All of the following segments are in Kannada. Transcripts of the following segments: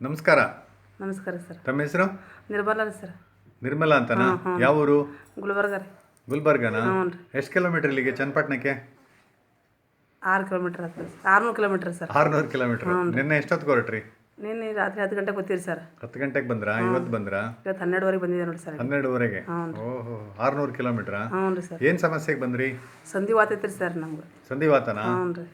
ನಮಸ್ಕಾರ. ನಮಸ್ಕಾರ ಸರ್. ತಮ್ಮ ಹೆಸರು? ನಿರ್ಮಲ ರೀ ಸರ್. ನಿರ್ಮಲಾ ಅಂತನಾ? ಯಾವ ಊರು? ಗುಲ್ಬರ್ಗ ರೀ. ಗುಲ್ಬರ್ಗನಾ? ಎಷ್ಟು ಕಿಲೋಮೀಟರ್ ಇಲ್ಲಿಗೆ ಚನ್ನಪಟ್ಟಣಕ್ಕೆ? ಆರು ಕಿಲೋಮೀಟ್ರ್ ಆಗ್ತದೆ ಆರುನೂರು ಕಿಲೋಮೀಟ್ರ್ ಸರ್. ಆರುನೂರು ಕಿಲೋಮೀಟರ್. ನಿನ್ನೆ ಎಷ್ಟೊತ್ತು ಹೊರಟ್ರಿ? ನಿನ್ನೆ ರಾತ್ರಿ ಹತ್ತು ಗಂಟೆಗೆ ಗೊತ್ತೀರಿ ಸರ್. ಹತ್ತು ಗಂಟೆಗೆ ಬಂದ್ರಾ? ಇವತ್ತು ಬಂದ್ರಾ? ಇವತ್ತು ಹನ್ನೆರಡುವರೆಗೆ ಬಂದಿದೆ ನೋಡಿ ಸರ್. ಹನ್ನೆರಡುವರೆಗೆ? ಓಹೋ ಆರುನೂರು ಕಿಲೋಮೀಟ್ರಾ? ಹ್ಞೂ ರೀ ಸರ್. ಏನು ಸಮಸ್ಯೆಗೆ ಬಂದ್ರಿ? ಸಂಧಿವಾತ ವಾತೈತ್ರಿ ಸರ್ ನಮ್ಗೆ. ಸಂಧಿವಾತನಾ? ಹ್ಞೂ ರೀ.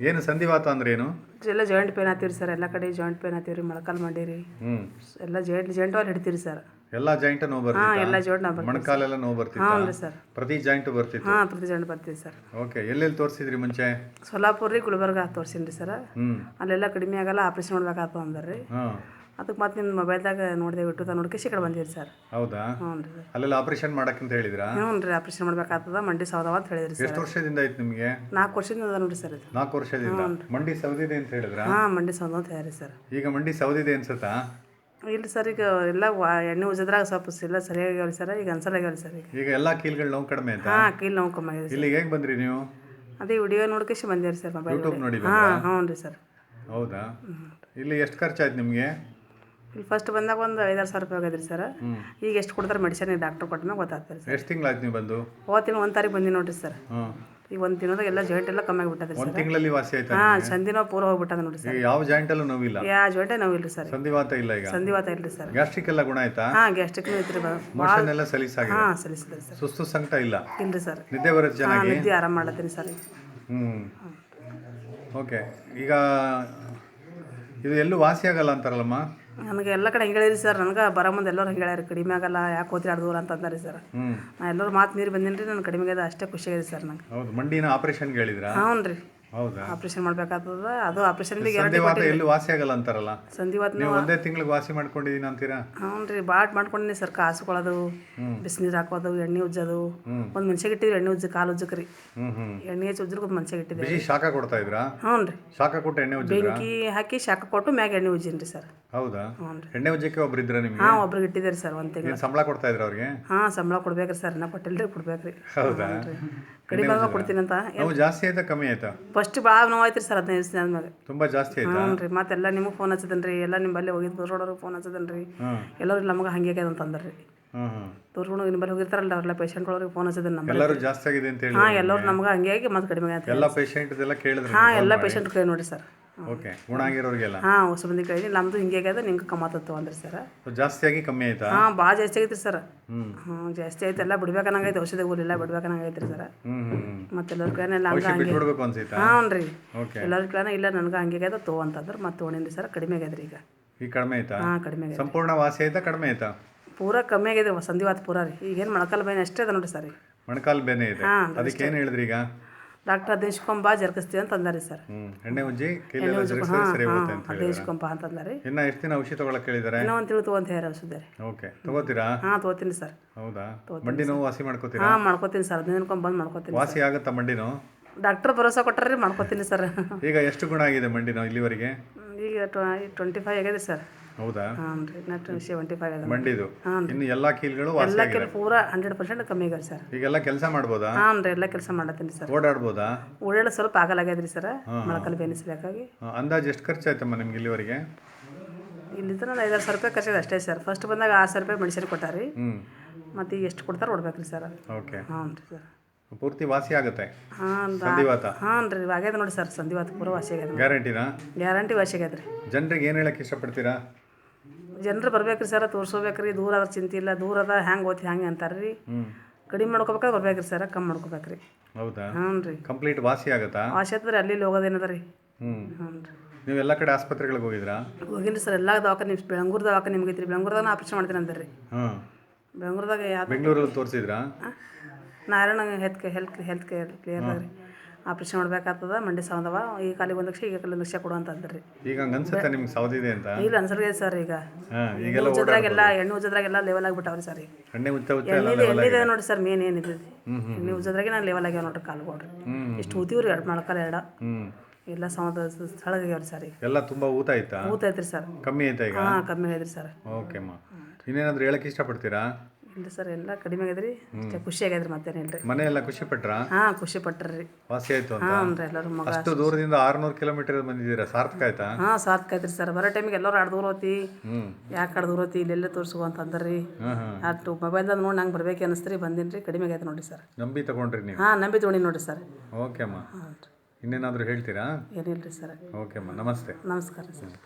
ಏನು ಸಂಧಿವಾತ ಅಂದ್ರೆ ಏನು? ಎಲ್ಲ ಜಾಯಿಂಟ್ ಪೇನ್ ಆತೀರಿ ಸರ್ ಎಲ್ಲ ಕಡೆ ಜಾಯಿಂಟ್ ಪೇನ್ ಆತೀರಿ ಮೊಳಕಾಲ್ ಮಾಡೀರಿ. ಹ್ಮ್. ಎಲ್ಲ ಜಾಯಿಂಟ್ ಜಾಯಿಂಟ್ ಅಲ್ಲಿ ಹಿಡ್ತೀರಿ ಸರ್ ಎಲ್ಲ ಜಾಯಿಂಟ್ ನೋವು ಹಾಂ ಹಾ ಎಲ್ಲ ಜಾಯಿಂಟ್ ನಾವು ಮೊಣಕಾಲೆಲ್ಲ ನೋವು ಬರ್ತಿತ್ತಾ? ಹ್ಞೂ ರೀ ಸರ್ ಪ್ರತಿ ಜಾಯಿಂಟ್ ಬರ್ತಿತ್ತು? ಹಾಂ ಪ್ರತಿ ಜಾಯಿಂಟ್ ಬರ್ತೀವಿ ಸರ್ ಓಕೆ ಎಲ್ಲೆಲ್ಲಿ ತೋರಿಸಿದ್ರಿ ಮುಂಚೆ? ಸೊಲ್ಲಾಪುರ ರೀ ಗುಲ್ಬರ್ಗ ತೋರ್ಸೀನಿ ರೀ ಸರ್ ಹ್ಮ್. ಅಲ್ಲೆಲ್ಲ ಕಡಿಮೆ ಆಗಲ್ಲ ಆಪ್ರೇಷನ್ ಮಾಡ್ಬೇಕಾಗ್ತದೆ ಅಂದ್ರೆ. ಹಾಂ. ಅದಕ್ಕೆ ಮತ್ತೆ ನಿಮ್ಮ ಮೊಬೈಲ್ದಾಗ ನೋಡಿದೆ ಬಿಟ್ಟು ನೋಡ್ಕೇಶಿ ಈ ಕಡೆ ಬಂದಿರಿ ಸರ್. ಹೌದಾ? ಹ್ಞೂ ರೀ ಅಲ್ಲೆಲ್ಲ ಆಪರೇಷನ್ ಮಾಡಕ್ಕಂತ ಹೇಳಿದ್ರಾ? ಹ್ಞೂ ರೀ ಆಪ್ರೇಷನ್ ಮಾಡ್ಬೇಕಾಗ್ತದ. ಮಂಡಿ ಸೌದವ ಅಂತ ಹೇಳಿದ್ರಿ ಸರ್. ಎಷ್ಟು ವರ್ಷದಿಂದ ಆಯ್ತು ನಿಮಗೆ? ನಾಲ್ಕು ವರ್ಷದಿಂದ ಅದ ನೋಡ್ರಿ ಸರ್ ಇದು. ನಾಲ್ಕು ವರ್ಷದಿಂದ? ಮಂಡಿ ಸೌದಿದೆ ಅಂತ ಹೇಳಿದ್ರ? ಹಾಂ ಮಂಡಿ ಸೌದ ಅಂತ ಹೇಳಿ ಸರ್. ಈಗ ಮಂಡಿ ಸೌದಿದೆ ಅನ್ಸುತ್ತಾ? ಇಲ್ಲ ಸರ್ ಈಗ ಎಲ್ಲ ವಾ ಎಣ್ಣೆ ಉಜ್ಜದ್ರಾಗ ಸ್ವಲ್ಪ ಎಲ್ಲ ಸರಿಯಾಗ್ಯಾವ ಸರ್. ಈಗ ಅನ್ಸಲಾಗ್ಯಾವ ಸರ್ ಈಗ. ಈಗ ಎಲ್ಲಾ ಕೀಲ್ಗಳು ನೋವು ಕಡಿಮೆ ಆಯ್ತಾ? ಹಾಂ ಕೀಲ್ ನೋವು ಕಮ್ಮಿ ಆಗಿದೆ ಇಲ್ಲಿ ಇಲ್ಲಿಗೆ ಹೇಗೆ ಬಂದ್ರಿ ನೀವು? ಅದೇ ವಿಡಿಯೋ ನೋಡ್ಕೇಶಿ ಬಂದಿರಿ ಸರ್ ಮೊಬೈಲ್ ಯೂಟ್ಯೂಬ್ ನೋಡಿ ಹಾಂ ಹ್ಞೂ ರೀ ಸರ್. ಹೌದಾ? ಇಲ್ಲಿ ಎಷ್ಟು ಖರ್ಚಾಯ್ತು ನಿಮಗೆ? ಇಲ್ಲಿ ಫಸ್ಟ್ ಬಂದಾಗ ಒಂದು ಐದಾರು ಸಾವಿರ ರೂಪಾಯಿ ಆಗೈತ್ರಿ ಸರ್ ಈಗ ಎಷ್ಟು ಕೊಡ್ತಾರೆ ಮೆಡಿಸಿನ್ ಡಾಕ್ಟರ್ ಕೊಟ್ಟನ ಗೊತ್ತಾಗ್ತದೆ ಸರ್ ಎಷ್ಟು ತಿಂಗಳಾಯ್ತು ನೀವು ಬಂದು? ಹೋಗ್ತೀನಿ ಒಂದು ತಾರೀಕು ಬಂದಿ ನೋಡಿರಿ ಸರ್ ಈಗ ಒಂದು ದಿನದಾಗ ಎಲ್ಲ ಜಾಯಿಂಟ್ ಎಲ್ಲ ಕಮ್ಮಿ ಆಗಿಬಿಟ್ಟದೆ ಒಂದು ಸರ್ ತಿಂಗಳಲ್ಲಿ ವಾಸಿ ಆಯ್ತಾ ಹಾಂ ನೋವು ಪೂರ ಹೋಗ್ಬಿಟ್ಟದ ನೋಡಿರಿ ಈಗ ಸರ್ ಯಾವ ಜಾಯಿಂಟಲ್ಲೂ ನೋವಿಲ್ಲ? ಯಾವ ಜಾಯಿಂಟ್ ನೋವು ಇಲ್ರಿ ಸರ್ ಸಂಧಿವಾತ ಇಲ್ಲ ಈಗ? ಸಂಧಿವಾತ ಇಲ್ರಿ ಸರ್ ಗ್ಯಾಸ್ಟ್ರಿಕ್ ಎಲ್ಲ ಗುಣ ಆಯ್ತಾ? ಹಾಂ ಗ್ಯಾಸ್ಟ್ರಿಕ್ ಐತ್ರಿ ಭಾಳ ಮೋಷನ್ ಎಲ್ಲ ಸಲೀಸಾಗಿದೆ. ಹಾಂ ಸಲ್ಲಿಸಿದ್ರಿ ಸರ್ ಸುಸ್ತು ಸಂಕಟ ಇಲ್ಲ? ಇಲ್ರಿ ಸರ್ ನಿದ್ದೆ ಬರುತ್ತೆ ಹಾಂ ಚೆನ್ನಾಗಿ? ನಿದ್ದೆ ಆರಾಮ ಮಾಡ್ತೀನಿ ಸರ್ ಈಗ. ಹ್ಞೂ ಓಕೆ ಈಗ ಇದು ಎಲ್ಲೂ ವಾಸಿ ಆಗಲ್ಲ ಅಂತಾರಲ್ಲಮ್ಮ? ನನಗೆ ಎಲ್ಲ ಕಡೆ ಹಿಂಗೆ ಹೇಳಿರಿ ಸರ್. ನನಗೆ ಬರೋ ಮುಂದೆ ಎಲ್ಲರೂ ಹಿಂಗೆ ಹೇಳ್ಯಾರ ಕಡಿಮೆ ಆಗಲ್ಲ ಯಾಕೆ ಹೋದ್ರಿ ಆಡ್ದೂರ ದೂರ ಅಂತ ಅಂದಾರಿ ಸರ್. ನಾ ಎಲ್ಲರೂ ಮಾತು ನೀರು ಬಂದೀನಿ ರೀ ನಾನು ಕಡಿಮೆ ಅದ ಅಷ್ಟೇ ಖುಷಿ ಆಗಿದೆ ಸರ್ ನಂಗೆ. ಹೌದು ಮಂಡಿನ ಆಪ್ರೇಷನ್ ಹೇಳಿದ್ರಾ? ಹ್ಞೂ ರೀ ಹೌದಾ? ಆಪರೇಷನ್ ಮಾಡ್ಬೇಕಾಗ್ತದ. ಅದು ಆಪರೇಷನ್ ಸಂಧಿವಾತ ಎಲ್ಲೂ ವಾಸಿ ಆಗಲ್ಲ ಅಂತಾರಲ್ಲ? ಸಂಧಿವಾತ ನೀವು ಒಂದೇ ತಿಂಗಳಿಗೆ ವಾಸಿ ಮಾಡ್ಕೊಂಡಿದೀನಿ ಅಂತೀರಾ? ಹ್ಞೂ ರೀ ಬಾಟ್ ಮಾಡ್ಕೊಂಡಿನಿ ಸರ್ ಕಾಸುಕೊಳ್ಳೋದು ಬಿಸಿನೀರು ಹಾಕೋದು ಎಣ್ಣೆ ಉಜ್ಜೋದು. ಒಂದು ಮನ್ಸಿಗೆ ಇಟ್ಟಿದ್ರಿ ಎಣ್ಣೆ ಉಜ್ಜ ಕಾಲು ಉಜ್ಜಕ್ರಿ ಹ್ಮ್ ಹ್ಮ್. ಎಣ್ಣೆ ಹಚ್ಚಿ ಉಜ್ಜಿದ್ರೆ ಒಂದು ಮನ್ಸಿಗೆ ಇಟ್ಟಿದ್ದೆ ಬಿಸಿ ಶಾಖ ಕೊಡ್ತಾ ಇದ್ರಾ? ಹ್ಞೂ ರೀ. ಶಾಖ ಕೊಟ್ಟು ಎಣ್ಣೆ ಉಜ್ಜಿದ್ರಾ? ಬೆಂಕಿ ಹಾಕಿ ಶಾಖ ಕೊಟ್ಟು ಮ್ಯಾಗ ಎಣ್ಣೆ ಉಜ್ಜಿನಿ ರೀ ಸರ್. ಹೌದಾ? ಹ್ಞೂ ರೀ. ಎಣ್ಣೆ ಉಜ್ಜಕ್ಕೆ ಒಬ್ರು ಇದ್ರ ನಿಮ್ಗೆ? ಹಾಂ ಒಬ್ರಿಗೆ ಇಟ್ಟಿದ್ದೀರಿ ಸರ್ ಒಂದು ತಿಂಗಳು. ಏನ್ ಸಂಬಳ ಕೊಡ್ತಾ ಇದ್ರ ಅವ್ರಿಗೆ? ಹಾಂ ಸಂಬಳ ಕೊಡ್ಬೇಕ್ರಿ ಸರ್ ನಾ ಕೊಟ್ಟಿಲ್ರಿ ಕೊಡ್ಬೇಕ್ರಿ. ಹೌದಾ? ಕಡಿಮೆ ಕೊಡ್ತೀನಿ ಅಂತ ನಾವು ಜಾಸ್ತಿ ಆಯ್ತಾ ಕಮ್ಮಿ ಆಯ್ತಾ? ಫಸ್ಟ್ ಭಾಳ ನೋವು ರೀ ಸರ್ ಹದಿನೈದು ದಿವಸ ಆದ್ಮೇಲೆ ತುಂಬಾ ಜಾಸ್ತಿ ಆಯ್ತಾ? ಹ್ಞೂ ರೀ ಮತ್ತೆಲ್ಲ ನಿಮಗೆ ಫೋನ್ ಹಚ್ಚದನ್ ರೀ ಎಲ್ಲ ನಿಮ್ಮಲ್ಲಿ ಹೋಗಿದ್ದು ರೋಡವ್ರಿಗೆ ಫೋನ್ ಹಚ್ಚದನ್ ರೀ ಎಲ್ಲರೂ ನಮಗೆ ಹಂಗೆ ಆಗ್ಯದ ಅಂತಂದ್ರೆ ರೀ ಹ್ಮ್ ಹ್ಮ್. ತೋರ್ಕೊಂಡು ನಿಮ್ಮಲ್ಲಿ ಹೋಗಿರ್ತಾರಲ್ಲ ಪೇಷಂಟ್ ಪೇಷಂಟ್ಗಳವ್ರಿಗೆ ಫೋನ್ ಹಚ್ಚದನ್ ನಮ್ಮ ಎಲ್ಲರೂ ಜಾಸ್ತಿ ಆಗಿದೆ ಅಂತ ಹೇಳಿ ಹಾಂ ಎಲ್ಲರೂ ನಮ್ಗೆ ಹಂಗೆ ಆಗಿ ಮತ್ತೆ ಕಡಿಮೆ ಆಯ್ತು. ಎಲ್ಲ ಪೇಷಂಟ್ ಎಲ್ಲ ಕೇಳಿದ್ರು ಹಾಂ ಎಲ್ಲ ಪೇಷಂಟ್ ಕೈ ನೋಡಿ ಸರ್. ಓಕೆ ಗುಣ ಆಗಿರೋರಿಗೆಲ್ಲ? ಹಾಂ ಹೊಸ ಮಂದಿ ಕೈ ನಮ್ಮದು ಹಿಂಗೆ ಆಗ್ಯದ ನಿಂಗೆ ಕಮ್ಮತ್ತತ್ತು ಅಂದ್ರಿ ಸರ್. ಜಾಸ್ತಿ ಆಗಿ ಕಮ್ಮಿ ಆಯ್ತಾ? ಹಾಂ ಭಾಳ ಜಾಸ್ತಿ ಆಗೈತ್ರಿ ಸರ್. ಹ್ಮ್. ಹ್ಞೂ ಜಾಸ್ತಿ ಆಯ್ತು. ಎಲ್ಲ ಬಿಡ್ಬೇಕನ್ನಂಗೈತೆ ಔಷಧಿ ಊರಿಲ್ಲ ಬಿಡ್ಬೇಕನ್ನಂಗೈತ್ರಿ ಸರ್. ಹ್ಮ್ ಮತ್ತೆ ಮತ್ತೆಲ್ಲರ ಕೈನೆಲ್ಲ ಹಂಗೆ ಹಂಗೆ. ಹಾಂ ರೀ ಓಕೆ ಎಲ್ಲರ ಕೈನ ಇಲ್ಲ ನನಗೆ ಹಂಗೆ ಆಗ್ಯದ ತೋ ಅಂತಂದ್ರೆ. ಮತ್ತೆ ತೊಗೊಂಡಿನಿ ಸರ್ ಕಡಿಮೆ ಆಗ್ಯದ್ರಿ ಈಗ. ಈಗ ಕಡಿಮೆ ಆಯ್ತಾ? ಹಾಂ ಕಡಿಮೆ ಆಗ್ಯದ ಸಂಪೂರ್ಣ ವಾಸಿ ಆಯ್ತಾ ಕಡಿಮೆ ಆಯ್ತಾ? ಪೂರ ಕಮ್ಮಿ ಆಗಿದೆ ಸಂಧಿವಾತ ಪೂರ ರೀ ಈಗೇನು ಮೊಳಕಾಲು ಬೇನೆ ಅಷ್ಟೇ ಅದ ನೋಡ್ರಿ ಸರ್ ಮೊಣಕಾಲು ಬೇನೆ ಇದೆ. ಅದಕ್ಕೆ ಏನು ಹೇಳಿದ್ರಿ ಈಗ? ಡಾಕ್ಟರ್ ದೇಶ್ ಕೊಂಬ ಜರ್ಗಿಸ್ತೀವಿ ಅಂತ ಅಂದಾರಿ ಸರ್. ಎಣ್ಣೆ ಉಜ್ಜಿ ಸರಿ ಹೋಗುತ್ತೆ ಅಂತ ಅಂತ ಅಂದಾರಿ ಇನ್ನ ಎಷ್ಟು ದಿನ ಔಷಧಿ ತಗೊಳಕ್ ಹೇಳಿದಾರೆ? ಇನ್ನೂ ಒಂದು ತಿಳಿದು ತೊಗೊಂತ ಹೇಳಿ ಔಷಧ ರೀ. ಓಕೆ ತಗೋತೀರಾ? ಹಾಂ ತಗೋತೀನಿ ಸರ್. ಹೌದಾ? ಮಂಡಿ ನೋವು ವಾಸಿ ಮಾಡ್ಕೋತೀರಾ? ಹಾಂ ಮಾಡ್ಕೋತೀನಿ ಸರ್. ಹದಿನೈದು ಬಂದು ಮಾಡ್ಕೋತೀನಿ ವಾಸಿ ಆಗುತ್ತಾ ಮಂಡಿ ನೋವು? ಡಾಕ್ಟರ್ ಭರೋಸಾ ಕೊಟ್ಟರೆ ಮಾಡ್ಕೋತೀನಿ ಸರ್. ಈಗ ಎಷ್ಟು ಗುಣ ಆಗಿದೆ ಮಂಡಿ ನೋವು ಇಲ್ಲಿವರೆಗೆ? ಈಗ ಟ್ವೆಂಟಿ ಫೈವ್ ಆಗಿದೆ ಸರ್. ಹೌದಾ? ಹಾಂ ರೀ. ನಾ ಸೆವೆಂಟಿ ಫೈವ್ ಆಗ್ಯದ ಮಂಡಿದು. ಹಾಂ ಇನ್ನು ಎಲ್ಲಾ ಕೀಲ್ಗಳು ವಾಸಿ ಎಲ್ಲ ಕೆಲ ಪೂರ ಹಂಡ್ರೆಡ್ ಪರ್ಸೆಂಟ್ ಕಮ್ಮಿ ಆಗ್ಯಾರ ಸರ್. ಈಗೆಲ್ಲ ಕೆಲಸ ಮಾಡ್ಬೋದಾ? ಹಾಂ ರೀ. ಎಲ್ಲ ಕೆಲಸ ಮಾಡತ್ತೀನಿ ಸರ್. ಓಡಾಡ್ಬೋದಾ? ಓಡಾಡೋ ಸ್ವಲ್ಪ ಆಗಲಾಗ್ಯದ್ರಿ ಸರ್. ಮೊಳಕಲ್ ಬೇನಿಸ್ಬೇಕಾಗಿ. ಅಂದಾಜ್ ಅಂದಾಜು ಎಷ್ಟು ಖರ್ಚಾಯ್ತಮ್ಮ ನಿಮ್ಗೆ ಇಲ್ಲಿವರೆಗೆ? ಇಲ್ಲಿಂದ ಒಂದು ಐದಾರು ಸಾವಿರ ರೂಪಾಯಿ ಖರ್ಚಾಗ ಅಷ್ಟೇ ಸರ್. ಫಸ್ಟ್ ಬಂದಾಗ ಆರು ಸಾವಿರ ರೂಪಾಯಿ ಮೆಡಿಸಿನ್ ಕೊಟ್ಟಾರಿ ಮತ್ತೆ ಮತ್ತು ಈಗ ಎಷ್ಟು ಕೊಡ್ತಾರೆ ಕೊಡ್ಬೇಕ್ರಿ ಸರ್. ಓಕೆ. ಹಾಂ ರೀ ಸರ್. ಪೂರ್ತಿ ವಾಸಿ ಆಗುತ್ತೆ? ಹಾಂ ಸಂಧಿವಾತ? ಹಾಂ ರೀ. ಆಗ್ಯದ ನೋಡಿ ಸರ್. ಸಂಧಿವಾತ ಪೂರ ವಾಸಿ ಆಗ್ಯದ ಗ್ಯಾರಂಟಿನಾ? ಗ್ಯಾರಂಟಿ ವಾಸಿ ಆಗ್ಯದ ರೀ. ಜನರಿಗೆ ಏನು ಹೇಳಕ್ಕೆ ಇಷ್ಟಪಡ್ತೀರಾ? ಜನರು ಬರ್ಬೇಕ್ರಿ ಸರ್ ತೋರ್ಸೋಬೇಕ್ರಿ ದೂರ ಆದ್ರೆ ಚಿಂತೆ ಇಲ್ಲ ದೂರ ಅದ ಹ್ಯಾಂಗೆ ಓದ್ತಿ ಹ್ಯಾಂಗೆ ಅಂತಾರೆ ರೀ ಕಡಿಮೆ ಮಾಡ್ಕೋಬೇಕಾದ್ರೆ ಬರ್ಬೇಕ್ರಿ ಸರ್ ಕಮ್ಮಿ ಮಾಡ್ಕೋಬೇಕ್ರಿ. ಹೌದಾ? ಹ್ಞೂ ರೀ. ಕಂಪ್ಲೀಟ್ ವಾಸಿ ಆಗುತ್ತಾ? ವಾಸಿ ಆದ್ರೆ ಅಲ್ಲಿ ಇಲ್ಲಿ ಹೋಗೋದೇನದ ರೀ. ಹ್ಮ್. ಹ್ಞೂ ರೀ. ನೀವು ಎಲ್ಲ ಕಡೆ ಆಸ್ಪತ್ರೆಗಳಿಗೆ ಹೋಗಿದ್ರಾ? ಹೋಗಿಲ್ಲ ಸರ್ ಎಲ್ಲ ದವಾಖಾನೆ ನಿಮ್ಮ ಬೆಳಂಗೂರು ದವಾಖಾನೆ ನಿಮ್ಗೆ ಐತ್ರಿ. ಬೆಳಂಗೂರ್ದಾಗ ಆಪರೇಷನ್ ಮಾಡ್ತೀನಿ ಅಂದ್ರಿ ಹಾಂ. ಬೆಂಗ್ಳೂರ್ದಾಗ ಯಾವ್ದು ಬೆಂಗಳೂರಲ್ಲಿ ತೋರಿಸಿದ್ರಾ? Narayana health care health health care clear ರೀ. ಆಪ್ರೇಷನ್ ಮಾಡ್ಬೇಕಾಗ್ತದ ಮಂಡಿ ಸಾವದವ ಈ ಕಾಲಿಗೆ ಒಂದು ಲಕ್ಷ ಈಗ ಕಾಲಿಗೆ ಒಂದು ಲಕ್ಷ ಕೊಡು ಅಂತ ಅಂದ್ರಿ. ಈಗ ಹಂಗೆ ಅನ್ಸುತ್ತೆ ನಿಮ್ಗೆ ಸೌದಿದೆ ಅಂತ? ಇಲ್ಲ ಅನ್ಸರ್ಗೆ ಸರ್ ಈಗ. ಎಲ್ಲಾ ಈಗೆಲ್ಲ ಉಜ್ಜದ್ರಾಗೆಲ್ಲ ಎಣ್ಣೆ ಉಜ್ಜದ್ರಾಗೆಲ್ಲ ಲೆವೆಲ್ ಆಗಿಬಿಟ್ಟವ್ರಿ ಸರ್ ಈಗ. ಎಣ್ಣೆ ಉಚ್ಚ ಉಚ್ಚ ಎಲ್ಲ ಎಣ್ಣಿದೆ ಎಣ್ಣಿದೆ ನೋಡಿ ಸರ್ ಮೇನ್ ಏನಿದೆ ಎಣ್ಣೆ ಉಜ್ಜದ್ರಾಗೆ ನಾನು ಲೆವೆಲ್ ಆಗ್ಯಾವ ನೋಡ್ರಿ ಕಾಲ್ಗೊಳ್ರಿ ಕೊಡ್ರಿ ಇಷ್ಟು ಊತಿವ್ರಿ ಎರಡು ಮೊಳಕಾಲ ಎರಡ. ಎಲ್ಲ ಸಮದ ಸ್ಥಳ ಆಗ್ಯಾವ್ರಿ ಸರ್ ಈಗ. ಎಲ್ಲ ತುಂಬಾ ಊತ ಆಯ್ತಾ? ಊತ ಐತ್ರಿ ಸರ್. ಕಮ್ಮಿ ಆಯ್ತಾ ಈಗ? ಹಾ ಕಮ್ಮಿ ಐತ್ರಿ ಸರ್. ಓಕೆಮ್ಮ ಇನ್ನೇನಾದ್ರೂ ಹೇಳಕ್ ಇಷ್ಟಪಡ್ತೀರಾ? ಇಲ್ಲ ಸರ್ ಎಲ್ಲ ಕಡಿಮೆ ಆಗ್ಯದ್ರಿ ಅಷ್ಟೇ ಖುಷಿ ಆಗ್ಯದ್ರಿ ಮತ್ತೇನು ಇಲ್ರಿ. ಮನೆ ಎಲ್ಲ ಖುಷಿ ಪಟ್ರ? ಹಾ ಖುಷಿ ಪಟ್ರಿ ವಾಸಿ ಆಯ್ತು ಅಂತ? ಹಾಂ ರೀ ಎಲ್ಲರೂ ಮಗ ಅಷ್ಟು ದೂರದಿಂದ ಆರ್ನೂರು ಕಿಲೋಮೀಟರ್ ಬಂದಿದ್ದೀರಾ? ಸಾರ್ಥಕ ಆಯ್ತಾ? ಹಾ ಸಾರ್ಥಕ ಐತ್ರಿ ಸರ್. ಬರೋ ಟೈಮಿಗೆ ಎಲ್ಲರೂ ಆಡ್ ದೂರ ಹೋತಿ ಯಾಕೆ ಆಡ್ ದೂರ ಹೋತಿ ಇಲ್ಲೆಲ್ಲ ತೋರಿಸುವ ಅಂತ ಅಂದ್ರಿ ಅಷ್ಟು ಮೊಬೈಲ್ದಾಗ ನೋಡಿ ನಂಗೆ ಬರ್ಬೇಕು ಅನಿಸ್ತ್ರಿ ಬಂದಿನಿ ರೀ ಕಡಿಮೆ ಆಗೈತೆ ನೋಡಿ ಸರ್. ನಂಬಿ ತಗೊಂಡ್ರಿ ನೀವು? ಹಾ ನಂಬಿ ತೊಗೊಂಡಿ ನೋಡಿ ಸರ್. ಓಕೆ ಅಮ್ಮ. ಇನ್ನೇನಾದರೂ ಹೇಳ್ತೀರಾ? ಏನಿಲ್ಲ ರೀ ಸರ್. ಓಕೆ ಅಮ್ಮ. ನಮಸ್ತೆ. ನಮಸ್ಕಾರ ರೀ ಸರ್.